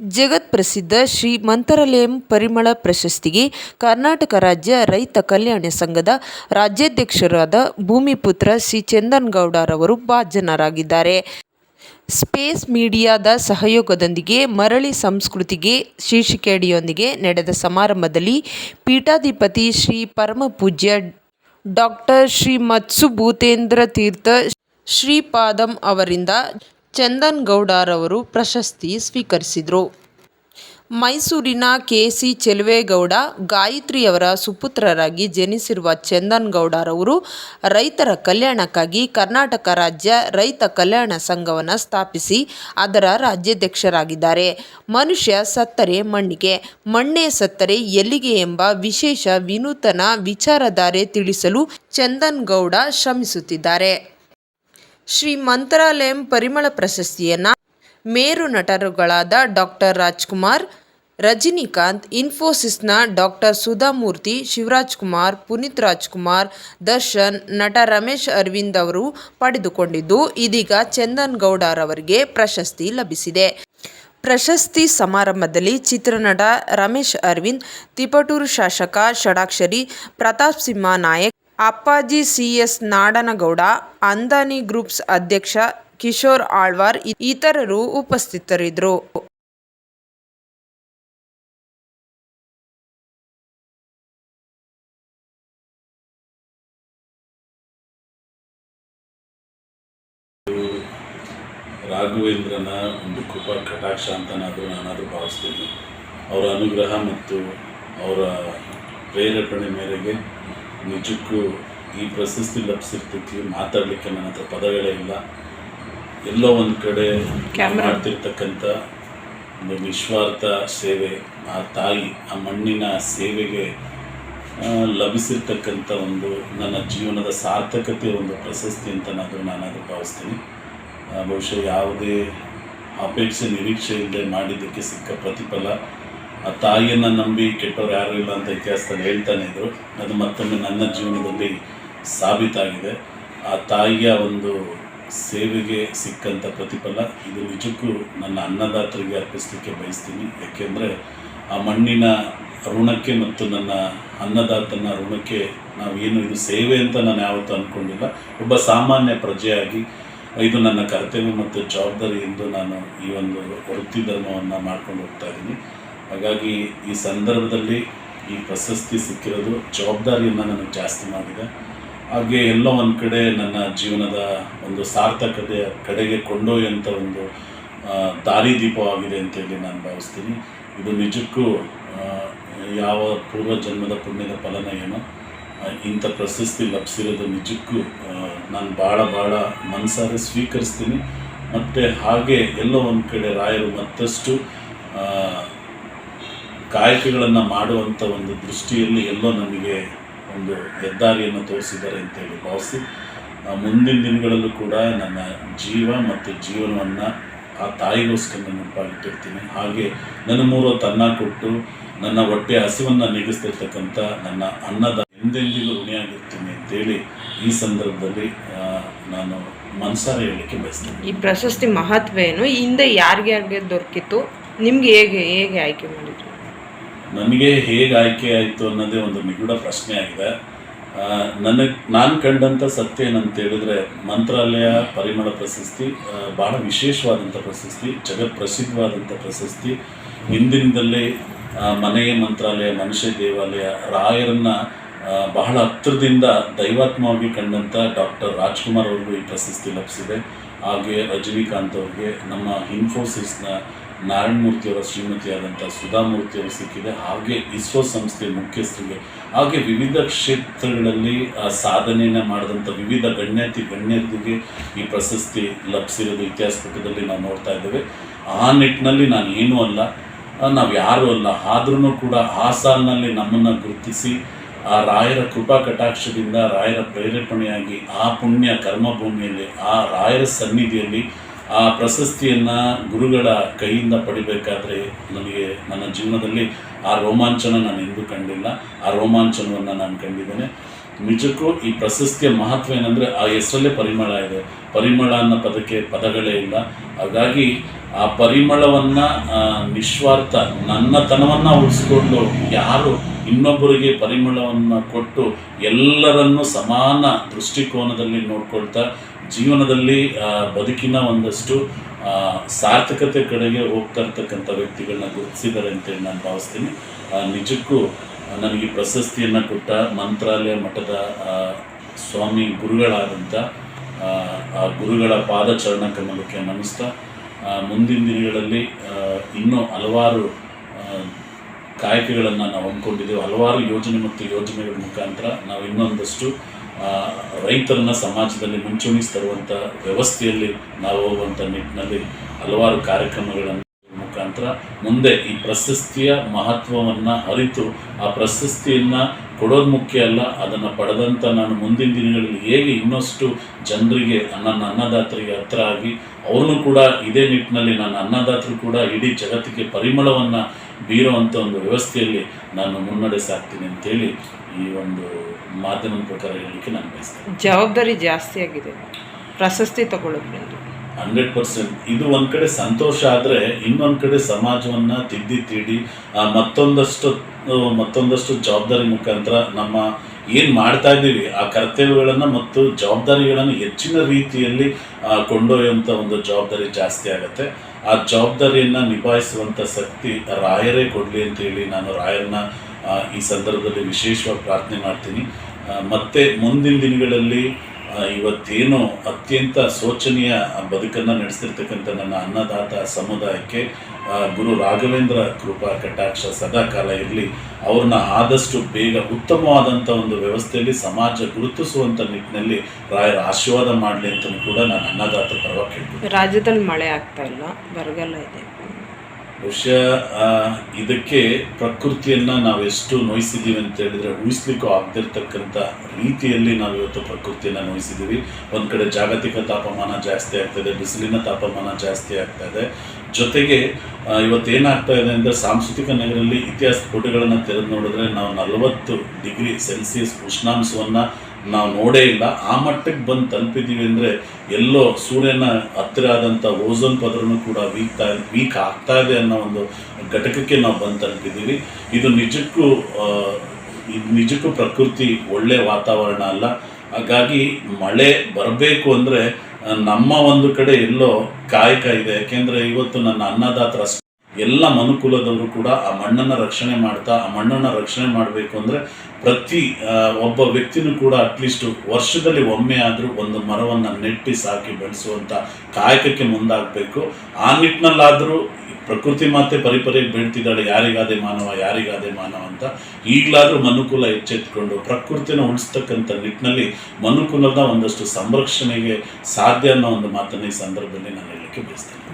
ಜಗತ್ಪ್ರಸಿದ್ಧ ಶ್ರೀ ಮಂತರಲೇಂ ಪರಿಮಳ ಪ್ರಶಸ್ತಿಗೆ ಕರ್ನಾಟಕ ರಾಜ್ಯ ರೈತ ಕಲ್ಯಾಣ ಸಂಘದ ರಾಜ್ಯಾಧ್ಯಕ್ಷರಾದ ಭೂಮಿಪುತ್ರ ಸಿ ಚಂದನ್ಗೌಡರವರು ಭಾಜನರಾಗಿದ್ದಾರೆ. ಸ್ಪೇಸ್ ಮೀಡಿಯಾದ ಸಹಯೋಗದೊಂದಿಗೆ ಮರಳಿ ಸಂಸ್ಕೃತಿಗೆ ಶೀರ್ಷಿಕೆಯಡಿಯೊಂದಿಗೆ ನಡೆದ ಸಮಾರಂಭದಲ್ಲಿ ಪೀಠಾಧಿಪತಿ ಶ್ರೀ ಪರಮಪೂಜ್ಯ ಡಾಕ್ಟರ್ ಶ್ರೀ ಮತ್ಸುಭೂತೇಂದ್ರತೀರ್ಥ ಶ್ರೀಪಾದಂಗಳವರಿಂದ ಚಂದನ್ಗೌಡರವರು ಪ್ರಶಸ್ತಿ ಸ್ವೀಕರಿಸಿದರು. ಮೈಸೂರಿನ ಕೆ. ಸಿ. ಚೆಲುವೇಗೌಡ, ಗಾಯತ್ರಿಯವರ ಸುಪುತ್ರರಾಗಿ ಜನಿಸಿರುವ ಚಂದನ್ಗೌಡರವರು ರೈತರ ಕಲ್ಯಾಣಕ್ಕಾಗಿ ಕರ್ನಾಟಕ ರಾಜ್ಯ ರೈತ ಕಲ್ಯಾಣ ಸಂಘವನ್ನು ಸ್ಥಾಪಿಸಿ ಅದರ ರಾಜ್ಯಾಧ್ಯಕ್ಷರಾಗಿದ್ದಾರೆ. ಮನುಷ್ಯ ಸತ್ತರೆ ಮಣ್ಣಿಗೆ, ಮಣ್ಣೇ ಸತ್ತರೆ ಎಲ್ಲಿಗೆ ಎಂಬ ವಿಶೇಷ ವಿನೂತನ ವಿಚಾರಧಾರೆ ತಿಳಿಸಲು ಚಂದನ್ ಗೌಡ ಶ್ರಮಿಸುತ್ತಿದ್ದಾರೆ. ಶ್ರೀ ಮಂತ್ರಾಲಯಂ ಪರಿಮಳ ಪ್ರಶಸ್ತಿಯನ್ನು ಮೇರು ನಟರುಗಳಾದ ಡಾಕ್ಟರ್ ರಾಜ್ಕುಮಾರ್, ರಜನಿಕಾಂತ್, ಇನ್ಫೋಸಿಸ್ನ ಡಾಕ್ಟರ್ ಸುಧಾಮೂರ್ತಿ, ಶಿವರಾಜ್ಕುಮಾರ್, ಪುನೀತ್ ರಾಜ್ಕುಮಾರ್, ದರ್ಶನ್, ನಟ ರಮೇಶ್ ಅರವಿಂದ್ ಅವರು ಪಡೆದುಕೊಂಡಿದ್ದು, ಇದೀಗ ಚಂದನ್ ಗೌಡರವರಿಗೆ ಪ್ರಶಸ್ತಿ ಲಭಿಸಿದೆ. ಪ್ರಶಸ್ತಿ ಸಮಾರಂಭದಲ್ಲಿ ಚಿತ್ರನಟ ರಮೇಶ್ ಅರವಿಂದ್, ತಿಪಟೂರು ಶಾಸಕ Shadakshari Pratap Simha Nayak, Appaji C. S. Nadanagouda, Andani groups ಅಧ್ಯಕ್ಷ ಕಿಶೋರ್ ಆಳ್ವಾರ್ ಇತರರು ಉಪಸ್ಥಿತರಿದ್ದರು. ರಾಘವೇಂದ್ರನ ಒಂದು ಕೃಪಾ ಕಟಾಕ್ಷ ಅಂತನಾದರೂ ನಾನಾದರೂ ಭಾವಿಸ್ತೀನಿ ಅವರ ಅನುಗ್ರಹ ಮತ್ತು ಅವರ ಪ್ರೇರೇಪಣೆ ಮೇರೆಗೆ ನಿಜಕ್ಕೂ ಈ ಪ್ರಶಸ್ತಿ ಲಭಿಸಿರ್ತೈತಿ ಮಾತಾಡಲಿಕ್ಕೆ ನನ್ನ ಹತ್ರ ಪದಗಳೇ ಇಲ್ಲ. ಎಲ್ಲೋ ಒಂದು ಕಡೆ ಮಾಡ್ತಿರ್ತಕ್ಕಂಥ ಒಂದು ನಿಸ್ವಾರ್ಥ ಸೇವೆ ಆ ತಾಯಿ ಆ ಮಣ್ಣಿನ ಸೇವೆಗೆ ಲಭಿಸಿರ್ತಕ್ಕಂಥ ಒಂದು ನನ್ನ ಜೀವನದ ಸಾರ್ಥಕತೆ ಒಂದು ಪ್ರಶಸ್ತಿ ಅಂತ ನಾನು ನಾನಾದರೂ ಭಾವಿಸ್ತೀನಿ. ಬಹುಶಃ ಯಾವುದೇ ಅಪೇಕ್ಷೆ ನಿರೀಕ್ಷೆ ಇಲ್ಲದೆ ಮಾಡಿದ್ದಕ್ಕೆ ಸಿಕ್ಕ ಪ್ರತಿಫಲ. ಆ ತಾಯಿಯನ್ನು ನಂಬಿ ಕೆಟ್ಟವ್ರು ಯಾರು ಇಲ್ಲ ಅಂತ ಇತಿಹಾಸದಲ್ಲಿ ಹೇಳ್ತಾನೆ ಇದ್ರು. ಅದು ಮತ್ತೊಮ್ಮೆ ನನ್ನ ಜೀವನದಲ್ಲಿ ಸಾಬೀತಾಗಿದೆ. ಆ ತಾಯಿಯ ಒಂದು ಸೇವೆಗೆ ಸಿಕ್ಕಂಥ ಪ್ರತಿಫಲ, ಇದು ನಿಜಕ್ಕೂ ನನ್ನ ಅನ್ನದಾತರಿಗೆ ಅರ್ಪಿಸಲಿಕ್ಕೆ ಬಯಸ್ತೀನಿ. ಯಾಕೆಂದರೆ ಆ ಮಣ್ಣಿನ ಋಣಕ್ಕೆ ಮತ್ತು ನನ್ನ ಅನ್ನದಾತನ ಋಣಕ್ಕೆ ನಾವು ಏನು, ಇದು ಸೇವೆ ಅಂತ ನಾನು ಯಾವತ್ತೂ ಅಂದ್ಕೊಂಡಿಲ್ಲ ಒಬ್ಬ ಸಾಮಾನ್ಯ ಪ್ರಜೆಯಾಗಿ ಇದು ನನ್ನ ಕರ್ತವ್ಯ ಮತ್ತು ಜವಾಬ್ದಾರಿ ಎಂದು ನಾನು ಈ ಒಂದು ವೃತ್ತಿ ಧರ್ಮವನ್ನು ಮಾಡ್ಕೊಂಡು ಹೋಗ್ತಾ ಇದ್ದೀನಿ. ಹಾಗಾಗಿ ಈ ಸಂದರ್ಭದಲ್ಲಿ ಈ ಪ್ರಶಸ್ತಿ ಸಿಕ್ಕಿರೋದು ಜವಾಬ್ದಾರಿಯನ್ನು ನನಗೆ ಜಾಸ್ತಿ ಮಾಡಿದೆ. ಹಾಗೆ ಎಲ್ಲೋ ಒಂದು ಕಡೆ ನನ್ನ ಜೀವನದ ಒಂದು ಸಾರ್ಥಕತೆಯ ಕಡೆಗೆ ಕೊಂಡೊಯ್ಯುವಂಥ ಒಂದು ಆ, ದಾರಿದೀಪವಾಗಿದೆ ಅಂತೇಳಿ ನಾನು ಭಾವಿಸ್ತೀನಿ. ಇದು ನಿಜಕ್ಕೂ ಯಾವ ಪೂರ್ವ ಜನ್ಮದ ಪುಣ್ಯದ ಫಲನ ಏನೋ ಇಂಥ ಪ್ರಶಸ್ತಿ ಲಭಿಸಿರೋದು ನಿಜಕ್ಕೂ ನಾನು ಭಾಳ ಭಾಳ ಮನಸಾರೆ ಸ್ವೀಕರಿಸ್ತೀನಿ. ಮತ್ತು ಹಾಗೆ ಎಲ್ಲೋ ಒಂದು ಕಡೆ ರಾಯರು ಮತ್ತಷ್ಟು ಕಾಯಕಗಳನ್ನು ಮಾಡುವಂಥ ಒಂದು ದೃಷ್ಟಿಯಲ್ಲಿ ಎಲ್ಲೋ ನಮಗೆ ಒಂದು ಹೆದ್ದಾರಿಯನ್ನು ತೋರಿಸಿದ್ದಾರೆ ಅಂತೇಳಿ ಭಾವಿಸಿ ಮುಂದಿನ ದಿನಗಳಲ್ಲೂ ಕೂಡ ನನ್ನ ಜೀವ ಮತ್ತು ಜೀವನವನ್ನು ಆ ತಾಯಿಗೋಸ್ಕರ ನೆನಪಾಗಿಟ್ಟಿರ್ತೀನಿ ಹಾಗೆ ನನ್ನ ಮೂರು ತನ್ನ ಕೊಟ್ಟು ನನ್ನ ಹೊಟ್ಟೆ ಹಸಿವನ್ನು ನೀಗಿಸ್ತಿರ್ತಕ್ಕಂಥ ನನ್ನ ಅನ್ನದ ಎಂದೆಂದಿಗೂ ಋಣಿಯಾಗಿರ್ತೀನಿ ಅಂತೇಳಿ ಈ ಸಂದರ್ಭದಲ್ಲಿ ನಾನು ಮನಸಾರ ಹೇಳಲಿಕ್ಕೆ ಬಯಸ್ತೇನೆ. ಈ ಪ್ರಶಸ್ತಿ ಮಹತ್ವ ಏನು ಹಿಂದೆ ಯಾರಿಗೆ ಯಾರಿಗೆ ದೊರಕಿತ್ತು? ನಿಮ್ಗೆ ಹೇಗೆ ಹೇಗೆ ಆಯ್ಕೆ ಮಾಡಿದ್ರು? ನನಗೆ ಹೇಗೆ ಆಯ್ಕೆ ಆಯಿತು ಅನ್ನೋದೇ ಒಂದು ನಿಗೂಢ ಪ್ರಶ್ನೆ ಆಗಿದೆ. ನನಗೆ ನಾನು ಕಂಡಂಥ ಸತ್ಯ ಏನಂತ ಹೇಳಿದ್ರೆ, ಮಂತ್ರಾಲಯ ಪರಿಮಳ ಪ್ರಶಸ್ತಿ ಬಹಳ ವಿಶೇಷವಾದಂಥ ಪ್ರಶಸ್ತಿ ಜಗಪ್ರಸಿದ್ಧವಾದಂಥ ಪ್ರಸಿದ್ಧವಾದಂಥ ಪ್ರಶಸ್ತಿ. ಹಿಂದಿನಿಂದಲೇ ಮನೆಯ ಮಂತ್ರಾಲಯ, ಮನುಷ್ಯ ದೇವಾಲಯ, ರಾಯರನ್ನು ಬಹಳ ಹತ್ತಿರದಿಂದ ದೈವಾತ್ಮವಾಗಿ ಕಂಡಂಥ ಡಾಕ್ಟರ್ ರಾಜ್ಕುಮಾರ್ ಅವ್ರಿಗೂ ಈ ಪ್ರಶಸ್ತಿ ಲಭಿಸಿದೆ. ಹಾಗೆ ರಜನಿಕಾಂತ್ ಅವ್ರಿಗೆ ನಮ್ಮ ಇನ್ಫೋಸಿಸ್ನ ನಾರಾಯಣಮೂರ್ತಿಯವರ ಶ್ರೀಮತಿಯಾದಂಥ ಸುಧಾಮೂರ್ತಿಯವರು ಸಿಕ್ಕಿದೆ. ಹಾಗೆ ಇಸ್ರೋ ಸಂಸ್ಥೆ ಮುಖ್ಯಸ್ಥರಿಗೆ, ಹಾಗೆ ವಿವಿಧ ಕ್ಷೇತ್ರಗಳಲ್ಲಿ ಸಾಧನೆಯನ್ನು ಮಾಡಿದಂಥ ವಿವಿಧ ಗಣ್ಯಾತಿ ಗಣ್ಯರಿಗೆ ಈ ಪ್ರಶಸ್ತಿ ಲಭಿಸಿರೋದು ಇತಿಹಾಸ ಪುಟದಲ್ಲಿ ನಾವು ನೋಡ್ತಾ ಇದ್ದೇವೆ. ಆ ನಿಟ್ಟಿನಲ್ಲಿ ನಾನು ಏನೂ ಅಲ್ಲ, ನಾವು ಯಾರೂ ಅಲ್ಲ ಆದ್ರೂ ಕೂಡ ಆ ಸಾಲಿನಲ್ಲಿ ನಮ್ಮನ್ನು ಗುರುತಿಸಿ, ಆ ರಾಯರ ಕೃಪಾ ಕಟಾಕ್ಷದಿಂದ ರಾಯರ ಪ್ರೇರೇಪಣೆಯಾಗಿ ಆ ಪುಣ್ಯ ಕರ್ಮಭೂಮಿಯಲ್ಲಿ, ಆ ರಾಯರ ಸನ್ನಿಧಿಯಲ್ಲಿ ಆ ಪ್ರಶಸ್ತಿಯನ್ನು ಗುರುಗಳ ಕೈಯಿಂದ ಪಡಿಬೇಕಾದ್ರೆ ನನಗೆ ನನ್ನ ಜೀವನದಲ್ಲಿ ಆ ರೋಮಾಂಚನ ನಾನು ಎಂದೂ ಕಂಡಿಲ್ಲ. ಆ ರೋಮಾಂಚನವನ್ನು ನಾನು ಕಂಡಿದ್ದೇನೆ. ನಿಜಕ್ಕೂ ಈ ಪ್ರಶಸ್ತಿಯ ಮಹತ್ವ ಏನಂದರೆ ಆ ಹೆಸರಲ್ಲೇ ಪರಿಮಳ ಇದೆ. ಪರಿಮಳ ಅನ್ನೋ ಪದಕ್ಕೆ ಪದಗಳೇ ಇಲ್ಲ. ಹಾಗಾಗಿ ಆ ಪರಿಮಳವನ್ನ ನಿಸ್ವಾರ್ಥ, ನನ್ನತನವನ್ನು ಉಳಿಸ್ಕೊಂಡು ಯಾರು ಇನ್ನೊಬ್ಬರಿಗೆ ಪರಿಮಳವನ್ನು ಕೊಟ್ಟು ಎಲ್ಲರನ್ನೂ ಸಮಾನ ದೃಷ್ಟಿಕೋನದಲ್ಲಿ ನೋಡ್ಕೊಳ್ತಾ ಜೀವನದಲ್ಲಿ ಬದುಕಿನ ಒಂದಷ್ಟು ಸಾರ್ಥಕತೆ ಕಡೆಗೆ ಹೋಗ್ತಾ ಇರ್ತಕ್ಕಂಥ ವ್ಯಕ್ತಿಗಳನ್ನ ಗುರುತಿಸಿದ್ದಾರೆ ಅಂತೇಳಿ ನಾನು ಭಾವಿಸ್ತೀನಿ. ನಿಜಕ್ಕೂ ನನಗೆ ಪ್ರಶಸ್ತಿಯನ್ನು ಕೊಟ್ಟ ಮಂತ್ರಾಲಯ ಮಠದ ಸ್ವಾಮಿ ಗುರುಗಳಾದಂಥ ಆ, ಗುರುಗಳ ಪಾದಚರಣ ಕಮಲಕ್ಕೆ ನಮಿಸ್ತಾ. ಮುಂದಿನ ದಿನಗಳಲ್ಲಿ ಇನ್ನೂ ಹಲವಾರು ಕಾಯಕಗಳನ್ನು ನಾವು ಹಮ್ಮಿಕೊಂಡಿದ್ದೇವೆ. ಹಲವಾರು ಯೋಜನೆ ಮತ್ತು ಯೋಜನೆಗಳ ಮುಖಾಂತರ ನಾವು ಇನ್ನೊಂದಷ್ಟು ರೈತರನ್ನ ಸಮಾಜದಲ್ಲಿ ಮುಂಚೂಣಿಸಿ ತರುವಂಥ ವ್ಯವಸ್ಥೆಯಲ್ಲಿ ನಾವು ಹೋಗುವಂಥ ನಿಟ್ಟಿನಲ್ಲಿ ಹಲವಾರು ಕಾರ್ಯಕ್ರಮಗಳನ್ನು ಮುಖಾಂತರ ಮುಂದೆ ಈ ಪ್ರಶಸ್ತಿಯ ಮಹತ್ವವನ್ನು ಅರಿತು ಆ ಪ್ರಶಸ್ತಿಯನ್ನು ಕೊಡೋದು ಮುಖ್ಯ ಅಲ್ಲ, ಅದನ್ನು ಪಡೆದಂಥ ನಾನು ಮುಂದಿನ ದಿನಗಳಲ್ಲಿ ಹೇಗೆ ಇನ್ನಷ್ಟು ಜನರಿಗೆ ನನ್ನ ಅನ್ನದಾತರಿಗೆ ಹತ್ರ ಆಗಿ ಅವನು ಕೂಡ ಇದೇ ನಿಟ್ಟಿನಲ್ಲಿ ನನ್ನ ಅನ್ನದಾತರು ಕೂಡ ಇಡೀ ಜಗತ್ತಿಗೆ ಪರಿಮಳವನ್ನು ಬೀರುವಂಥ ಒಂದು ವ್ಯವಸ್ಥೆಯಲ್ಲಿ ನಾನು ಮುನ್ನಡೆ ಸಾಕ್ತೀನಿ ಅಂತೇಳಿ ಈ ಒಂದು ಮಾಧ್ಯಮದ ಪ್ರಕಾರ ಹೇಳಲಿಕ್ಕೆ ನಾನು ಬಯಸ್ತೇನೆ. ಜವಾಬ್ದಾರಿ ಜಾಸ್ತಿ ಆಗಿದೆ. ಪ್ರಶಸ್ತಿ ತಗೊಳ್ಳೋದ್ರಿಂದ ಹಂಡ್ರೆಡ್ ಪರ್ಸೆಂಟ್. ಇದು ಒಂದು ಕಡೆ ಸಂತೋಷ ಆದರೆ ಇನ್ನೊಂದು ಕಡೆ ಸಮಾಜವನ್ನು ತಿದ್ದಿ ತೀಡಿ ಮತ್ತೊಂದಷ್ಟು ಮತ್ತೊಂದಷ್ಟು ಜವಾಬ್ದಾರಿ ಮುಖಾಂತರ ನಮ್ಮ ಏನು ಮಾಡ್ತಾ ಇದ್ದೀವಿ? ಆ ಕರ್ತವ್ಯಗಳನ್ನು ಮತ್ತು ಜವಾಬ್ದಾರಿಗಳನ್ನು ಹೆಚ್ಚಿನ ರೀತಿಯಲ್ಲಿ ಕೊಂಡೊಯ್ಯುವಂಥ ಒಂದು ಜವಾಬ್ದಾರಿ ಜಾಸ್ತಿ ಆಗುತ್ತೆ. ಆ ಜವಾಬ್ದಾರಿಯನ್ನು ನಿಭಾಯಿಸುವಂಥ ಶಕ್ತಿ ರಾಯರೇ ಕೊಡಲಿ ಅಂತೇಳಿ ನಾನು ರಾಯರನ್ನ ಈ ಸಂದರ್ಭದಲ್ಲಿ ವಿಶೇಷವಾಗಿ ಪ್ರಾರ್ಥನೆ ಮಾಡ್ತೀನಿ. ಮತ್ತೆ ಮುಂದಿನ ದಿನಗಳಲ್ಲಿ ಇವತ್ತೇನು ಅತ್ಯಂತ ಶೋಚನೀಯ ಬದುಕನ್ನು ನಡೆಸಿರ್ತಕ್ಕಂಥ ನನ್ನ ಅನ್ನದಾತ ಸಮುದಾಯಕ್ಕೆ ಗುರು ರಾಘವೇಂದ್ರ ಕೃಪಾ ಕಟಾಕ್ಷ ಸದಾ ಕಾಲ ಇರಲಿ. ಅವ್ರನ್ನ ಆದಷ್ಟು ಬೇಗ ಉತ್ತಮವಾದಂಥ ಒಂದು ವ್ಯವಸ್ಥೆಯಲ್ಲಿ ಸಮಾಜ ಗುರುತಿಸುವಂಥ ನಿಟ್ಟಿನಲ್ಲಿ ರಾಯರ ಆಶೀರ್ವಾದ ಮಾಡಲಿ ಅಂತಲೂ ಕೂಡ ನಾನು ಅನ್ನದಾತ ಪರವಾಗಿ ರಾಜ್ಯದಲ್ಲಿ ಮಳೆ ಆಗ್ತಾ ಇಲ್ಲ, ಬರಗಾಲ ಇದೆ. ಬಹುಶಃ ಇದಕ್ಕೆ ಪ್ರಕೃತಿಯನ್ನು ನಾವೆಷ್ಟು ನೋಯಿಸಿದ್ದೀವಿ ಅಂತ ಹೇಳಿದ್ರೆ ಉಳಿಸ್ಲಿಕ್ಕೂ ಆಗದಿರ್ತಕ್ಕಂಥ ರೀತಿಯಲ್ಲಿ ನಾವು ಇವತ್ತು ಪ್ರಕೃತಿಯನ್ನು ನೋಯಿಸಿದ್ದೀವಿ. ಒಂದು ಕಡೆ ಜಾಗತಿಕ ತಾಪಮಾನ ಜಾಸ್ತಿ ಆಗ್ತದೆ ಬಿಸಿಲಿನ ತಾಪಮಾನ ಜಾಸ್ತಿ ಆಗ್ತಾ ಇದೆ. ಜೊತೆಗೆ ಇವತ್ತು ಇವತ್ತೇನಾಗ್ತಾ ಇದೆ ಅಂದರೆ ಸಾಂಸ್ಕೃತಿಕ ನಗರಲ್ಲಿ ಇತಿಹಾಸ ಪುಟಗಳನ್ನು ತೆರೆದು ನೋಡಿದ್ರೆ ನಾವು ನಲವತ್ತು ಡಿಗ್ರಿ ಸೆಲ್ಸಿಯಸ್ ಉಷ್ಣಾಂಶವನ್ನು ನಾವು ನೋಡೇ ಇಲ್ಲ ಆ ಮಟ್ಟಕ್ಕೆ ಬಂದು ತಲುಪಿದ್ದೀವಿ ಅಂದರೆ ಎಲ್ಲೋ ಸೂರ್ಯನ ಹತ್ತಿರ ಆದಂಥ ಓಝೋನ್ ಪದರನು ಕೂಡ ವೀಕ್ ವೀಕ್ ಆಗ್ತಾ ಇದೆ ಅನ್ನೋ ಒಂದು ಘಟಕಕ್ಕೆ ನಾವು ಬಂದು ತಲುಪಿದ್ದೀವಿ. ಇದು ನಿಜಕ್ಕೂ ಇದು ನಿಜಕ್ಕೂ ಪ್ರಕೃತಿ ಒಳ್ಳೆ ವಾತಾವರಣ ಅಲ್ಲ. ಹಾಗಾಗಿ ಮಳೆ ಬರಬೇಕು ಅಂದರೆ ನಮ್ಮ ಒಂದು ಕಡೆ ಎಲ್ಲೋ ಕಾಯಕ ಇದೆ. ಯಾಕೆಂದರೆ ಇವತ್ತು ನನ್ನ ಅನ್ನದಾತರ ಎಲ್ಲ ಮನುಕುಲದವರು ಕೂಡ ಆ ಮಣ್ಣನ್ನು ರಕ್ಷಣೆ ಮಾಡ್ತಾ, ಆ ಮಣ್ಣನ್ನು ರಕ್ಷಣೆ ಮಾಡಬೇಕು ಅಂದರೆ ಪ್ರತಿ ಒಬ್ಬ ವ್ಯಕ್ತಿನೂ ಕೂಡ ಅಟ್ಲೀಸ್ಟ್ ವರ್ಷದಲ್ಲಿ ಒಮ್ಮೆ ಆದರೂ ಒಂದು ಮರವನ್ನು ನೆಟ್ಟಿ ಸಾಕಿ ಬೆಳೆಸುವಂಥ ಕಾಯಕಕ್ಕೆ ಮುಂದಾಗಬೇಕು. ಆ ನಿಟ್ಟಿನಲ್ಲಾದರೂ ಪ್ರಕೃತಿ ಮಾತೆ ಪರಿಪರಿ ಬೆಳ್ತಿದ್ದಾಳೆ, ಯಾರಿಗಾದೆ ಮಾನವ ಯಾರಿಗಾದೆ ಮಾನವ ಅಂತ ಈಗಲಾದರೂ ಮನುಕುಲ ಎಚ್ಚೆತ್ಕೊಂಡು ಪ್ರಕೃತಿನ ಉಳಿಸ್ತಕ್ಕಂಥ ನಿಟ್ಟಿನಲ್ಲಿ ಮನುಕುಲದ ಒಂದಷ್ಟು ಸಂರಕ್ಷಣೆಗೆ ಸಾಧ್ಯ ಅನ್ನೋ ಒಂದು ಮಾತನ್ನು ಈ ಸಂದರ್ಭದಲ್ಲಿ ನಾನು ಹೇಳಲಿಕ್ಕೆ ಬಯಸ್ತೇನೆ.